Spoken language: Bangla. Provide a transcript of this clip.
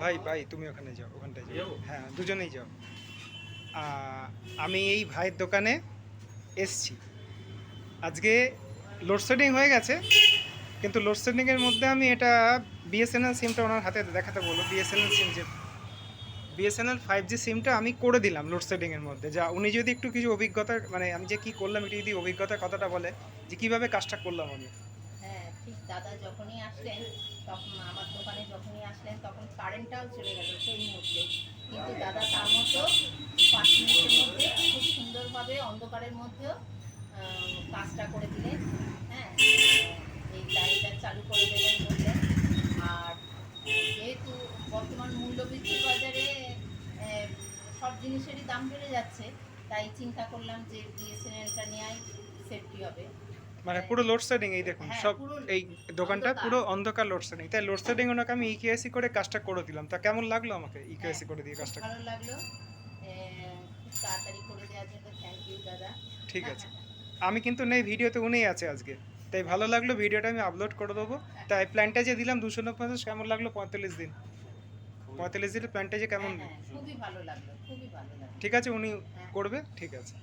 ভাই ভাই তুমি ওখানে যাও ওখানটায় যাও। হ্যাঁ দুজনেই যাও। আমি এই ভাইয়ের দোকানে এসছি। আজকে লোডশেডিং হয়ে গেছে কিন্তু লোডশেডিংয়ের মধ্যে আমি এটা বিএসএনএল সিমটা ওনার হাতে দেখাতে বলো বিএসএনএল সিম যে বিএসএনএল ফাইভ জি সিমটা আমি করে দিলাম লোডশেডিংয়ের মধ্যে। যা উনি যদি একটু কিছু অভিজ্ঞতা মানে আমি যে কী করলাম এটি যদি অভিজ্ঞতার কথাটা বলে যে কীভাবে কাজটা করলাম আমি। হ্যাঁ ঠিক দাদা যখনই আসলেন তখন আমার দোকানে যখনই আসলেন তখন কারেন্টটাও চলে গেল সেই মুহূর্তে। কিন্তু দাদা তার মতো পাঁচ মিনিটের মধ্যে, খুব সুন্দরভাবে অন্ধকারের মধ্যেও কাজটা করে দিলেন। হ্যাঁ এই লাইটটা চালু করে দেবেন বললেন। আর যেহেতু বর্তমান মূল্যবৃদ্ধির বাজারে সব জিনিসেরই দাম বেড়ে যাচ্ছে, তাই চিন্তা করলাম যে বিএসএনএলটা নেওয়াই সেফটি হবে। মানে পুরো লোডশেডিং এই দেখুন হ্যাঁ, সব এই দোকানটা পুরো অন্ধকার লোডশেডিং তাই লোডশেডিং ওনাকে আমি ইকেএসি করে কাজটা করে দিলাম। তা কেমন লাগল আমাকে ইকেএসি হ্যাঁ, করে দিয়ে কাজটা? ভালো লাগল। খুব তাড়াতাড়ি করে দেওয়ার জন্য থ্যাংক ইউ দাদা। ঠিক আছে। আমি কিন্তু নেই ভিডিওতে উনিই আছে আজকে। তাই ভালো লাগল ভিডিওটা আমি আপলোড করে দেবো। তাই প্ল্যানটা যে দিলাম দুশো নব্বই কেমন লাগল পঁয়তাল্লিশ দিন? পঁয়তাল্লিশ দিনের প্ল্যানটা যে কেমন? হ্যাঁ, হ্যাঁ, খুবই ভালো লাগল খুবই ভালো লাগল। ঠিক আছে উনি হ্যাঁ। করবে ঠিক আছে।